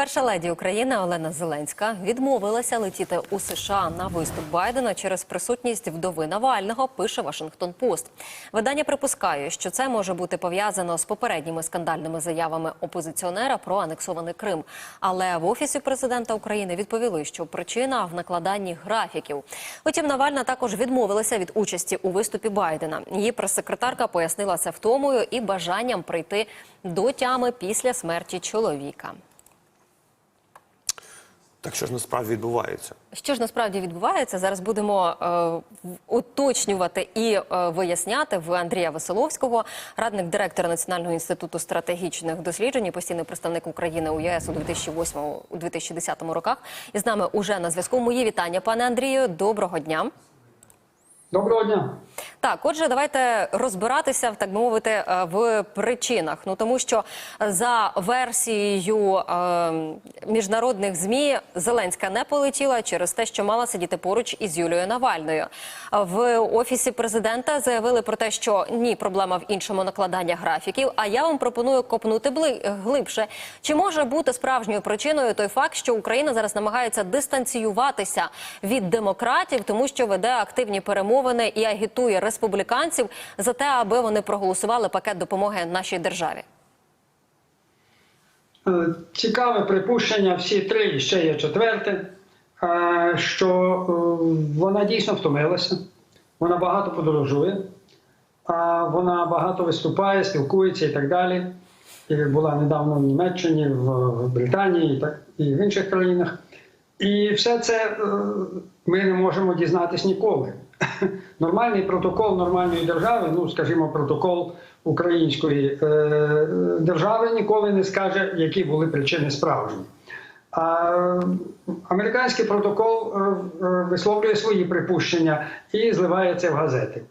Перша леді України Олена Зеленська відмовилася летіти у США на виступ Байдена через присутність вдови Навального. Пише Вашингтон Пост. Видання припускає, що це може бути пов'язано з попередніми скандальними заявами опозиціонера про анексований Крим. Але в офісі президента України відповіли, що причина в накладанні графіків. Утім, Навальна також відмовилася від участі у виступі Байдена. Її прес-секретарка пояснила це втомою і бажанням прийти до тями після смерті чоловіка. Так що ж насправді відбувається? Що ж насправді відбувається? Зараз будемо е, уточнювати і е, виясняти в Андрія Веселовського, радник директора Національного інституту стратегічних досліджень, і постійний представник України у ЄС у 2008-2010 роках. І з нами уже на зв'язку. Мої вітання, пане Андрію. Доброго дня. Доброго дня. Так, отже, давайте розбиратися, так би мовити, е, в причинах. Ну тому що за версією е, міжнародних змі Зеленська не полетіла через те, що мала сидіти поруч із Юлією Навальною. В офісі президента заявили про те, що ні, проблема в іншому накладання графіків. А я вам пропоную копнути глибше. Чи може бути справжньою причиною той факт, що Україна зараз намагається дистанціюватися від демократів, тому що веде активні перемовини і агітує республіканців за те, аби вони проголосували пакет допомоги нашій державі? Е, Цікаве припущення, всі три і ще є четверте, е, що е, вона дійсно втомилася, вона багато подорожує, вона багато виступає, спілкується і так далі. І була недавно в Німеччині, в Британії і, і в інших країнах. І все це ми не можемо дізнатись ніколи. Нормальний протокол нормальної держави, ну скажімо, протокол української е, держави ніколи не скаже, які були причини справжні. А американський протокол е, е, висловлює свої припущення і зливає це в газети.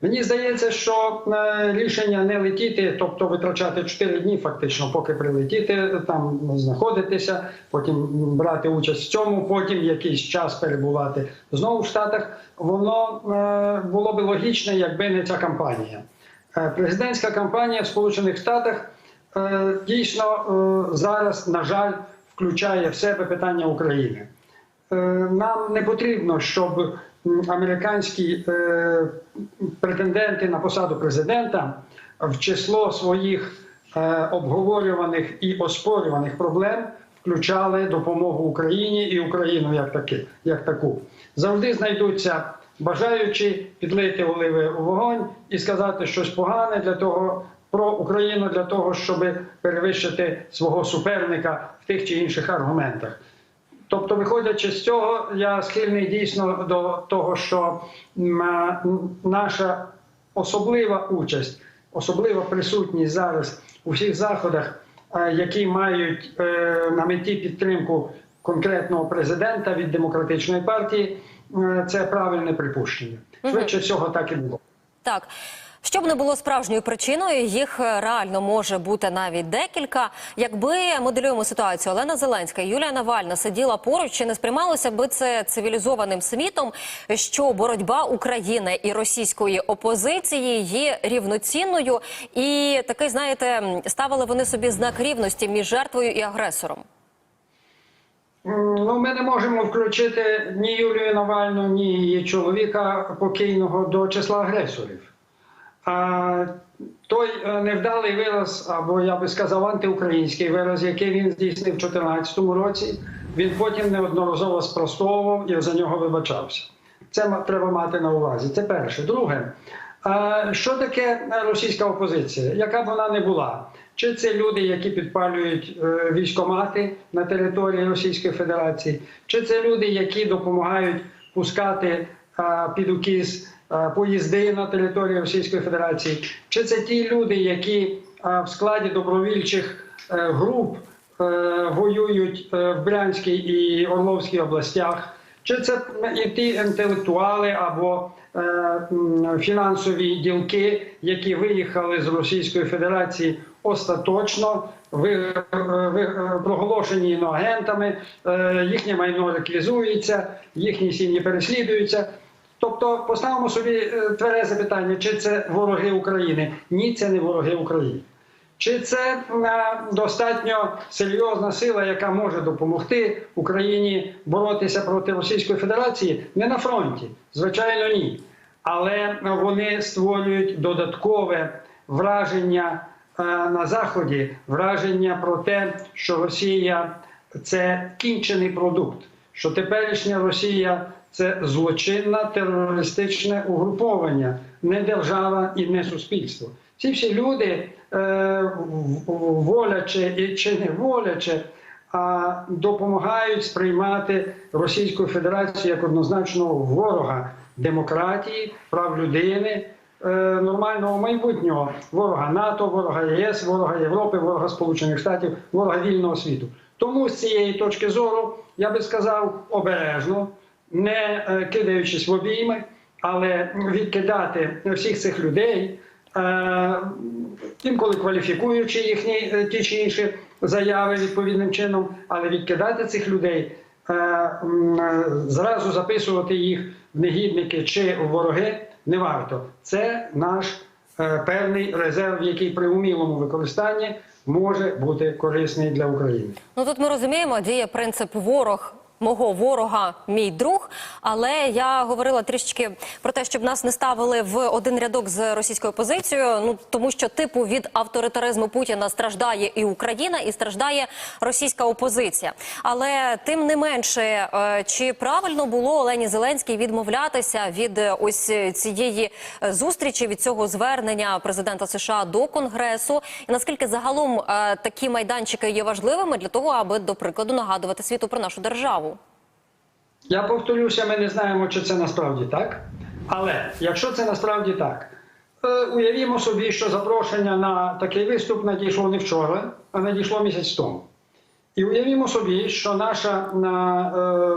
Мені здається, що е, рішення не летіти, тобто витрачати 4 дні, фактично, поки прилетіти, там знаходитися, потім брати участь в цьому, потім якийсь час перебувати знову в Штатах, воно е, було би логічне, якби не ця кампанія. Е, Президентська кампанія в Сполучених Штатах е, дійсно е, зараз, на жаль, включає в себе питання України. Е, Нам не потрібно, щоб американські е, претенденти на посаду президента в число своїх е, обговорюваних і оспорюваних проблем включали допомогу Україні і Україну як, таки, як таку. Завжди знайдуться бажаючі підлити оливи у вогонь і сказати щось погане для того. Про Україну для того, щоб перевищити свого суперника в тих чи інших аргументах. Тобто, виходячи з цього, я схильний дійсно до того, що м, наша особлива участь, особлива присутність зараз у всіх заходах, е, які мають е, на меті підтримку конкретного президента від демократичної партії, е, це правильне припущення. Швидше всього, так і було. Так. Щоб не було справжньою причиною, їх е, реально може бути навіть декілька. Якби моделюємо ситуацію, Олена Зеленська і Юлія Навальна сиділа поруч, чи не сприймалося би це цивілізованим світом, що боротьба України і російської опозиції є рівноцінною, і такий, знаєте, ставили вони собі знак рівності між жертвою і агресором. Ну, ми не можемо включити ні Юлію Навальну, ні її чоловіка покійного до числа агресорів. Той е, невдалий вираз, або я би сказав, антиукраїнський вираз, який він здійснив у 2014 році, він потім неодноразово спростовував і за нього вибачався. Це треба мати на увазі. Це перше. Друге, що таке е, російська опозиція? Яка б вона не була? Чи це люди, які підпалюють е, військомати на території Російської Федерації, чи це люди, які допомагають пускати під укіз а, поїзди на території Російської Федерації, чи це ті люди, які в складі добровільчих е, груп е, воюють е, в Брянській і Орловській областях, чи це і ті інтелектуали або е, фінансові ділки, які виїхали з Російської Федерації остаточно, ви, е, е, проголошені іноагентами, е, їхнє майно реквізується, їхні сім'ї переслідуються. Тобто поставимо собі е, тверезе питання, чи це вороги України? Ні, це не вороги України. чи це е, достатньо серйозна сила, яка може допомогти Україні боротися проти Російської Федерації? Не на фронті, звичайно, ні. Але вони створюють додаткове враження е, на заході, враження про те, що Росія це кінчений продукт, що теперішня Росія це злочинне терористичне угруповання, не держава і не суспільство. Ці всі люди, е, воляче чи не воляче, а допомагають сприймати Російську Федерацію як однозначного ворога демократії, прав людини, е, нормального майбутнього, ворога НАТО, ворога ЄС, ворога Європи, ворога Сполучених Штатів, ворога вільного світу. Тому з цієї точки зору я би сказав обережно, не е, кидаючись в обійми, але відкидати всіх цих людей, е, інколи кваліфікуючи їхні е, ті чи інші заяви відповідним чином, але відкидати цих людей, зразу записувати їх в негідники чи в вороги не варто. Це наш певний резерв, який при умілому використанні може бути корисний для України. Ну тут ми розуміємо, діє принцип ворог. Мого ворога, мій друг. Але я говорила трішечки про те, щоб нас не ставили в один рядок з російською позицією. Ну тому що типу від авторитаризму Путіна страждає і Україна, і страждає російська опозиція. Але тим не менше, е, чи правильно було Олені Зеленській відмовлятися від е, ось цієї е, зустрічі, від цього звернення президента США до Конгресу? І наскільки загалом такі майданчики є важливими для того, аби до прикладу нагадувати світу про нашу державу? Я повторюся, ми не знаємо, чи це насправді так. Але якщо це насправді так, е, уявімо собі, що запрошення на такий виступ надійшло не вчора, а надійшло місяць тому. І уявімо собі, що наша на,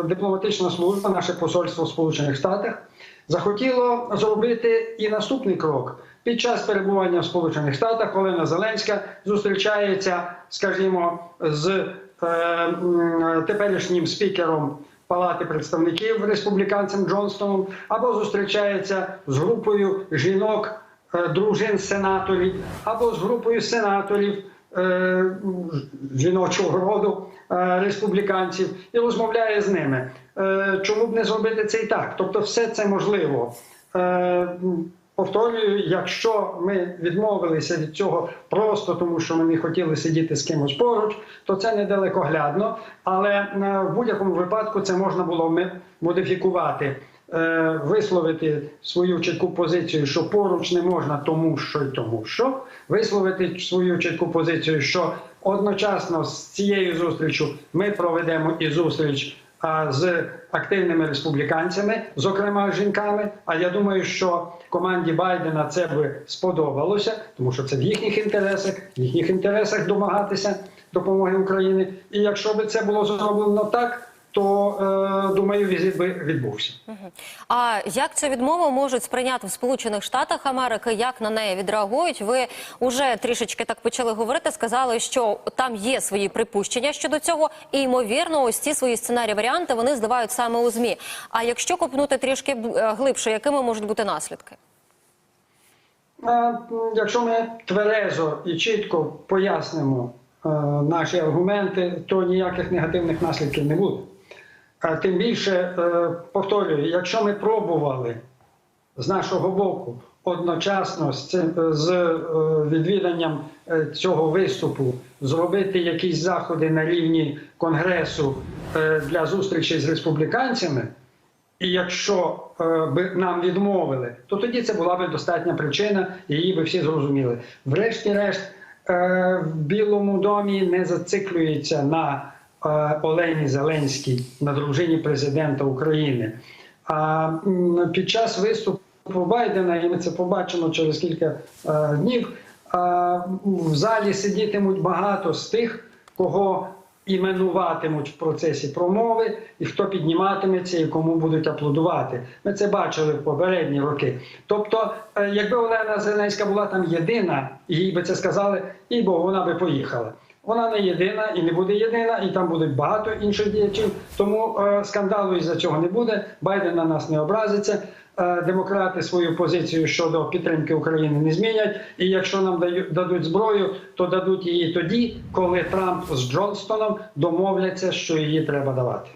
е, дипломатична служба, наше посольство в Сполучених Штатах захотіло зробити і наступний крок. Під час перебування в Сполучених Штатах Олена Зеленська зустрічається, скажімо, з е, теперішнім спікером Палати представників республіканцем Джонстоном, або зустрічається з групою жінок, е, дружин сенаторів, або з групою сенаторів е, жіночого роду е, республіканців і розмовляє з ними. Чому б не зробити це і так? Тобто, все це можливо. Повторюю, якщо ми відмовилися від цього просто тому, що ми не хотіли сидіти з кимось поруч, то це недалекоглядно. Але е, в будь-якому випадку це можна було модифікувати, е, висловити свою чітку позицію, що поруч не можна, тому що й тому що, висловити свою чітку позицію, що одночасно з цією зустрічю ми проведемо і зустріч з активними республіканцями, зокрема жінками. А я думаю, що команді Байдена це би сподобалося, тому що це в їхніх інтересах, в їхніх інтересах домагатися допомоги Україні. І якщо би це було зроблено так, то е, думаю, візит би відбувся. А як цю відмову можуть сприйняти в Сполучених Штатах Америки? Як на неї відреагують? Ви вже трішечки так почали говорити. Сказали, що там є свої припущення щодо цього, і ймовірно, ось ці свої сценарії варіанти вони здавають саме у змі. А якщо копнути трішки е, глибше, якими можуть бути наслідки? Е, Якщо ми тверезо і чітко пояснимо наші аргументи, то ніяких негативних наслідків не буде. Тим більше, е, повторюю, якщо ми пробували з нашого боку одночасно з, цим, з е, відвіданням е, цього виступу зробити якісь заходи на рівні Конгресу е, для зустрічі з республіканцями, і якщо е, би нам відмовили, то тоді це була би достатня причина, її би всі зрозуміли. Врешті-решт, е, в Білому домі не зациклюється на е, Олені Зеленській, на дружині президента України. А під час виступу Байдена, і ми це побачимо через кілька днів, в залі сидітимуть багато з тих, кого іменуватимуть в процесі промови, і хто підніматиметься, і кому будуть аплодувати. Ми це бачили в попередні роки. Тобто, е, якби Олена Зеленська була там єдина, їй би це сказали, і бо вона би поїхала. Вона не єдина і не буде єдина, і там буде багато інших діячів. Тому е, скандалу із-за цього не буде. Байден на нас не образиться. е, демократи свою позицію щодо підтримки України не змінять. І якщо нам дають дадуть зброю, то дадуть її тоді, коли Трамп з Джонстоном домовляться, що її треба давати.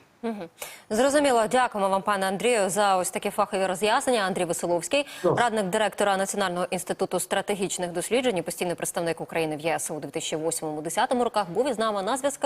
Зрозуміло, дякуємо вам, пане Андрію, за ось такі фахові роз'яснення. Андрій Веселовський, Добре. радник директора Національного інституту стратегічних досліджень, і постійний представник України в ЄС у 2008-2010 роках, був із нами на зв'язку.